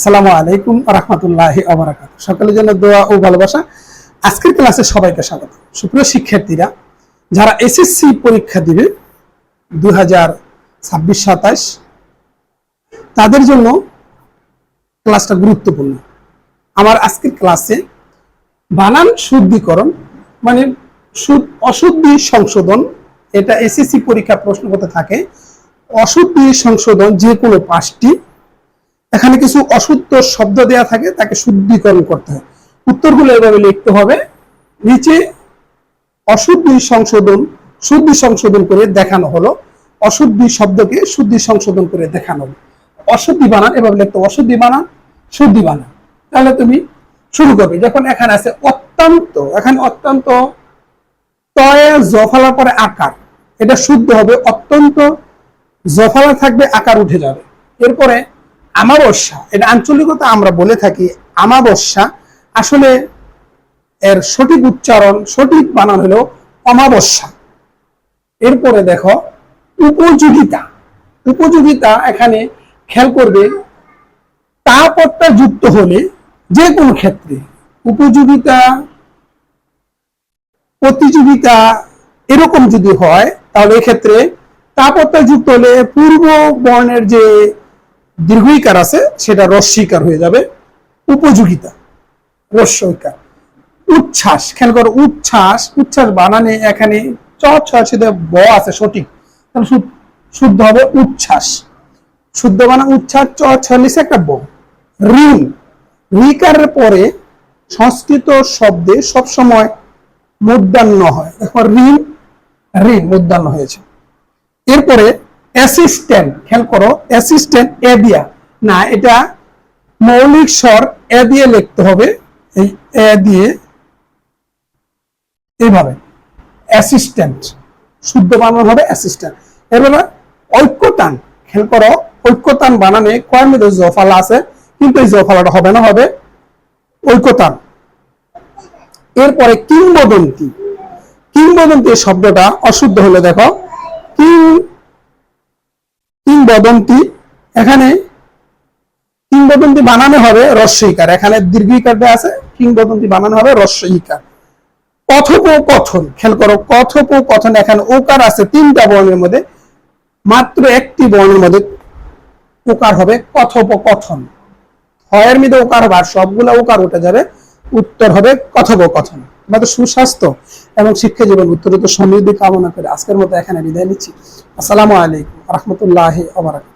আসসালামু আলাইকুম রহমতুল্লাহ আবরাকাত সকলের জন্য দোয়া ও ভালোবাসা। আজকের ক্লাসে সবাইকে স্বাগত। সুপ্রিয় শিক্ষার্থীরা, যারা এসএসসি পরীক্ষা দিবে দুই হাজার তাদের জন্য ক্লাসটা গুরুত্বপূর্ণ। আমার আজকের ক্লাসে বানান শুদ্ধিকরণ মানে শুদ্ধ অশুদ্ধি সংশোধন, এটা এসএসসি পরীক্ষা প্রশ্নপত্রে থাকে। অশুদ্ধি সংশোধন যে কোনো পাঁচটি এখানে কিছু অশুদ্ধ শব্দ দেয়া থাকে, তাকে শুদ্ধিকরণ করতে হয়। উত্তরগুলো এভাবে লিখতে হবে। নিচে অশুদ্ধি সংশোধন, শুদ্ধি সংশোধন করে দেখানো হলো। অশুদ্ধি শব্দকে শুদ্ধি সংশোধন করে দেখানো হলো। অশুদ্ধি বানান, এভাবে লিখতে অশুদ্ধি বানান, শুদ্ধি বানান। তাহলে তুমি শুরু করবে। যখন এখানে আছে অত্যন্ত, এখানে অত্যন্ত তয়ে জফালা পরে আকার। এটা শুদ্ধ হবে, অত্যন্ত জফালা থাকবে, আকার উঠে যাবে। এরপরে আমাবস্যা এটা আঞ্চলিকতা আমরা বলে থাকি আমাবস্যা আসলে এর সঠিক উচ্চারণ, সঠিক বানান হলো অমাবস্যা। এরপরে দেখো, উপযোগিতা। উপযোগিতা এখানে খেয়াল করবে, তাপত্তা যুক্ত হলে যে কোনো ক্ষেত্রে উপযোগিতা, প্রতিযোগিতা এরকম যদি হয়, তাহলে এক্ষেত্রে তাপত্তা যুক্ত হলে পূর্ব বর্ণের যে দীর্ঘইকার আছে, সেটা রস্বীকার হয়ে যাবে। উপযোগিতা রস্যইকার উচ্ছ্বাস, খেয়াল করো, উচ্ছ্বাস উচ্ছ্বাস বানানে এখানে চ সাথে ব আছে সঠিক। তাহলে শুদ্ধ হবে উচ্ছ্বাস। শুদ্ধ বানা উচ্ছ্বাস চ ছয় একটা ব। ঋণ। রিকারের পরে সংস্কৃত শব্দে সবসময় মূর্ধান্য হয়। দেখো ঋণ ঋণ মূর্ধান্য হয়েছে। এরপরে অ্যাসিস্ট্যান্ট খেয়াল করো অ্যাসিস্ট্যান্ট এ দিয়া। না, এটা মৌলিক স্বর এ দিয়ে লিখতে হবে, এই এ দিয়ে। এইভাবে অ্যাসিস্ট্যান্ট শুদ্ধ বানানো হবে অ্যাসিস্ট্যান্ট এরপরে ঐক্যতান, খেয়াল করো, ঐক্যতান বানানে কয়ের মধ্যে জফালা আছে, কিন্তু এই জফালাটা হবে না, হবে ঐক্যতান। এরপরে কিংবদন্তি। কিংবদন্তি শব্দটা অশুদ্ধ হলে দেখো, কিং কিংবদন্তি এখানে কিংবদন্তি বানানো হবে রস্বইকার এখানে দীর্ঘইকারটা আছে, কিংবদন্তি বানানো হবে রস্বইকার কথোপকথন, খেয়াল করো, কথোপকথন, এখানে ওকার আছে তিনটা বর্ণের মধ্যে, মাত্র একটি বর্ণের মধ্যে ওকার হবে কথোপকথন। হয়ের মধ্যে ওকার হবে আর সবগুলো ওকার উঠে যাবে, উত্তর হবে কথোপকথন। আমাদের সুস্বাস্থ্য এবং শিক্ষা জীবন উত্তরিত সমৃদ্ধি কামনা করে আজকের মতো এখানে বিদায় নিচ্ছি। আসসালামু আলাইকুম, রহমতুল্লাহ আবরাকাত